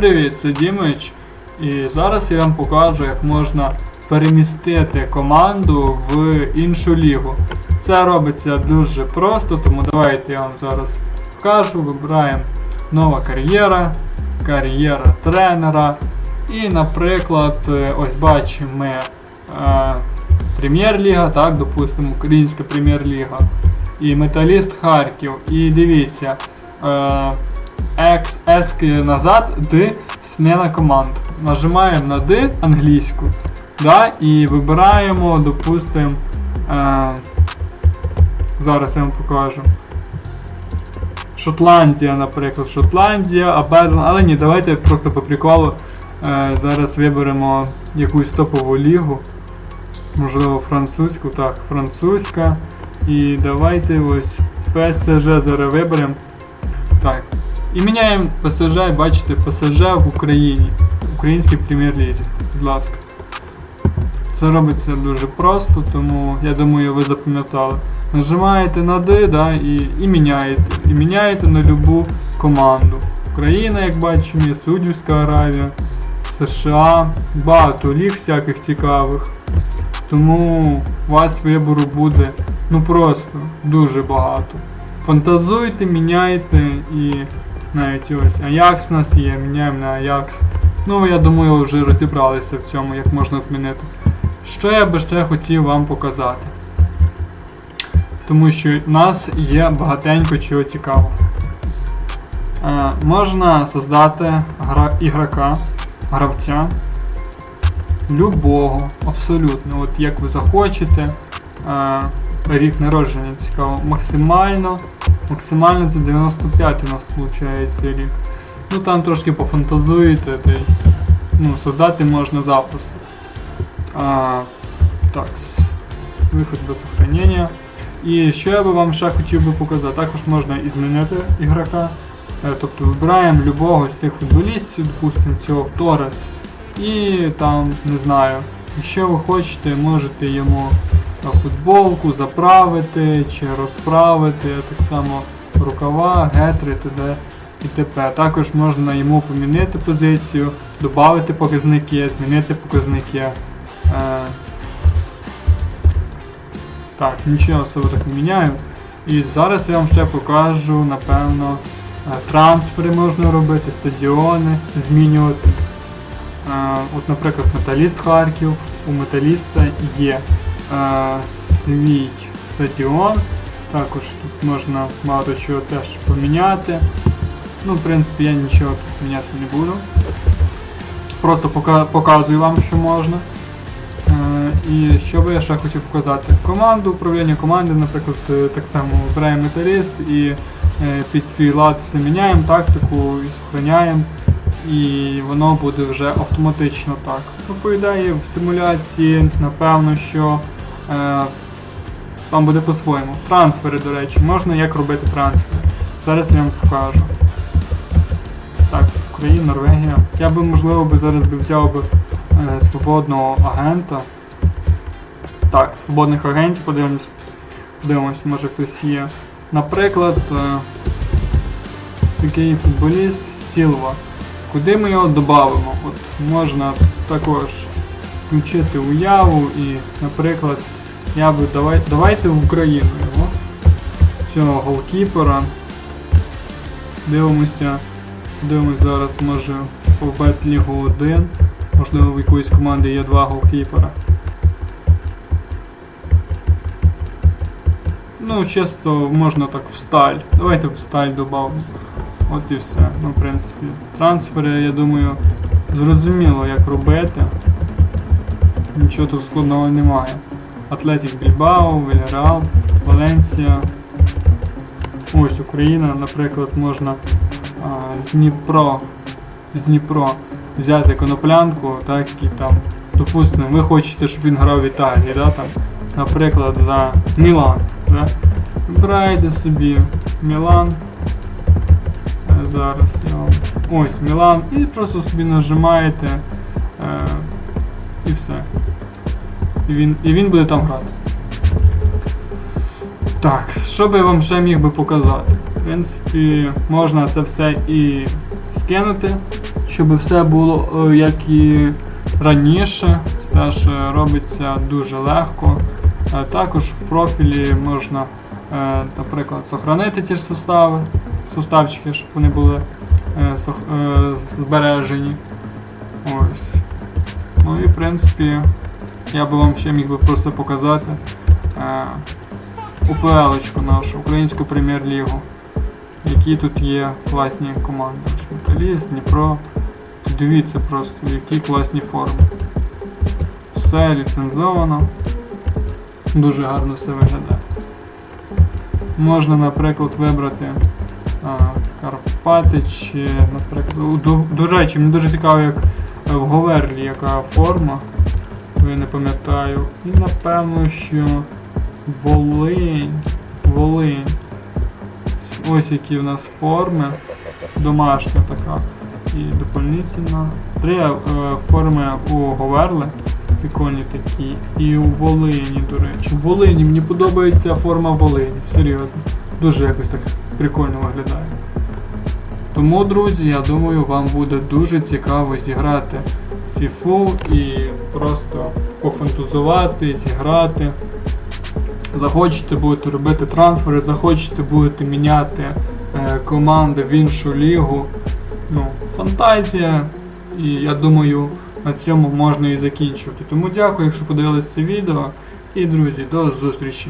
Привіт, це Дімич. І зараз я вам покажу, як можна перемістити команду в іншу лігу. Це робиться дуже просто, тому давайте я вам зараз покажу. Вибираємо нова кар'єра, кар'єра тренера. І, наприклад, ось бачимо ми е, прем'єр-ліга, так, допустимо, Українська прем'єр-ліга. І Металіст Харків. І дивіться. Е, X, назад, D, сміна команд. Нажимаємо на D англійську. Да, і вибираємо, допустимо. Е, зараз я вам покажу. Шотландія, наприклад, Шотландія, Аберден. Але ні, давайте просто по приколу е, зараз виберемо якусь топову лігу. Можливо, французьку. Так, французька. І давайте ось ПСЖ зараз виберемо. Так. І міняємо ПСЖ, бачите, ПСЖ в Україні. В Українській прем'єр-лізі. Будь ласка. Це робиться дуже просто, тому я думаю, ви запам'ятали. Нажимаєте на D, да, і, і міняєте. І міняєте на любу команду. Україна, як бачимо, є Суддівська Аравія, США, багато ліг всяких цікавих. Тому у вас вибору буде ну просто дуже багато. Фантазуйте, міняйте і навіть ось Аякс у нас є, міняємо на Аякс. Ну я думаю, вже розібралися в цьому, як можна змінити. Що я би ще хотів вам показати? Тому що в нас є багатенько чого цікавого. Е, можна создати гра, ігрока, гравця. Любого, абсолютно. От як ви захочете. Е, рік народження цікаво. Максимально. Максимально це 95 у нас виходить рік. Ну там трошки пофантазуєте, та й, ну, создати можна запросто. А, так, виход до сохранення. І що я би вам ще хотів би показати, також можна і змінити ігрока. Е, Тобто вибираємо любого з тих футболістів, допустимо цього Торес. І там, не знаю, якщо ви хочете, можете йому е, футболку заправити чи розправити, так само рукава, гетри, т.д. і т.п. Також можна йому помінити позицію, додати показники, змінити показники. Е, так, нічого особо так не міняю. І зараз я вам ще покажу, напевно, е, трансфери можна робити, стадіони, змінювати. Е, От, наприклад, Металіст Харків. У Металіста є е, свій стадіон. Також тут можна багато чого теж поміняти. Ну, в принципі, я нічого тут міняти не буду. Просто пока- показую вам, що можна. Е, І що би я ще хотів показати? Команду, управління команди, наприклад, е, так само вибираємо металіст і е, під свій лад все міняємо, тактику і зберігаємо. І воно буде вже автоматично так. Доповідає в симуляції, напевно, що там буде по-своєму. Трансфери, до речі, можна як робити трансфери. Зараз я вам покажу. Так, Україна, Норвегія. Я би можливо би зараз би взяв би е, свободного агента. Так, свободних агентів подивимось. Подивимось, може хтось є. Наприклад, е, такий футболіст Сілва. Куди ми його додамо? От можна також включити уяву і, наприклад, я би давай, давайте в Україну його. Цього голкіпера. Дивимося. Дивимось зараз, може в Бетлігу 1. Можливо в якоїсь команди є два голкіпера. Ну, чисто можна так в сталь. Давайте в сталь додамо. От і все. Ну, в принципі. Трансфери, я думаю, зрозуміло як робити. Нічого тут складного немає. Атлетік Більбао, Вільяреал, Валенсія. Ось Україна, наприклад, можна а, з Дніпро, з Дніпро взяти коноплянку, так, і там, допустимо, ви хочете, щоб він грав в Італії, да, там, наприклад, за Мілан. Да? Вибираєте собі Мілан. Зараз я вам. Ось Мілан. І просто собі нажимаєте І він, і він буде там грати. Так, що би я вам ще міг би показати? В принципі, можна це все і скинути, щоб все було е, як і раніше. Це теж е, робиться дуже легко. Е, Також в профілі можна, наприклад, сохранити ті ж состави, суставчики, щоб вони були збережені. Ось. Ну і в принципі, я би вам ще міг би просто показати е, УПЛ-очку нашу, Українську прем'єр-лігу. Які тут є класні команди. Металіст, Дніпро. Дивіться просто, які класні форми. Все ліцензовано. Дуже гарно все виглядає. Можна, наприклад, вибрати а, Карпати чи, наприклад, до, до речі, мені дуже цікаво, як е, в Говерлі яка форма. Я не пам'ятаю. І напевно, що Волинь. Волинь. Ось які в нас форми. Домашня така. І доповнительна. Три е, форми у Говерли. Прикольні такі. І у Волині, до речі. В Волині мені подобається форма Волині. Серйозно. Дуже якось так прикольно виглядає. Тому, друзі, я думаю, вам буде дуже цікаво зіграти FIFA і просто пофантазувати, зіграти. Захочете будете робити трансфери, захочете будете міняти е, команди в іншу лігу. Ну, фантазія. І я думаю, на цьому можна і закінчувати. Тому дякую, якщо подивились це відео. І друзі, до зустрічі!